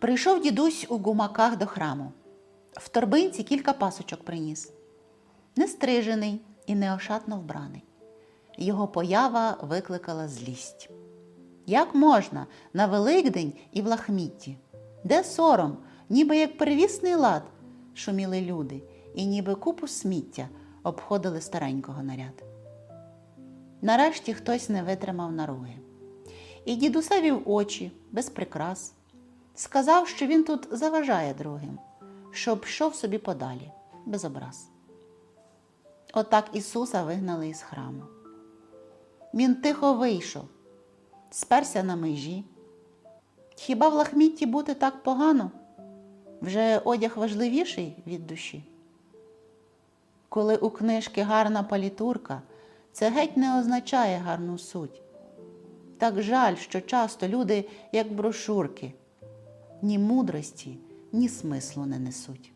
Прийшов дідусь у гумаках до храму. В торбинці кілька пасочок приніс. Нестрижений і неошатно вбраний. Його поява викликала злість. Як можна на Великдень і в лахмітті? Де сором, ніби як первісний лад, шуміли люди, і ніби купу сміття обходили старенького наряд. Нарешті хтось не витримав наруги. І дідусеві в очі, без прикрас, сказав, що він тут заважає другим, щоб йшов собі подалі, без образ. Отак Ісуса вигнали із храму. Він тихо вийшов, сперся на межі. Хіба в лахмітті бути так погано? Вже одяг важливіший від душі. Коли у книжки гарна палітурка, це геть не означає гарну суть. Так жаль, що часто люди, як брошурки, ні мудрості, ні смислу не несуть.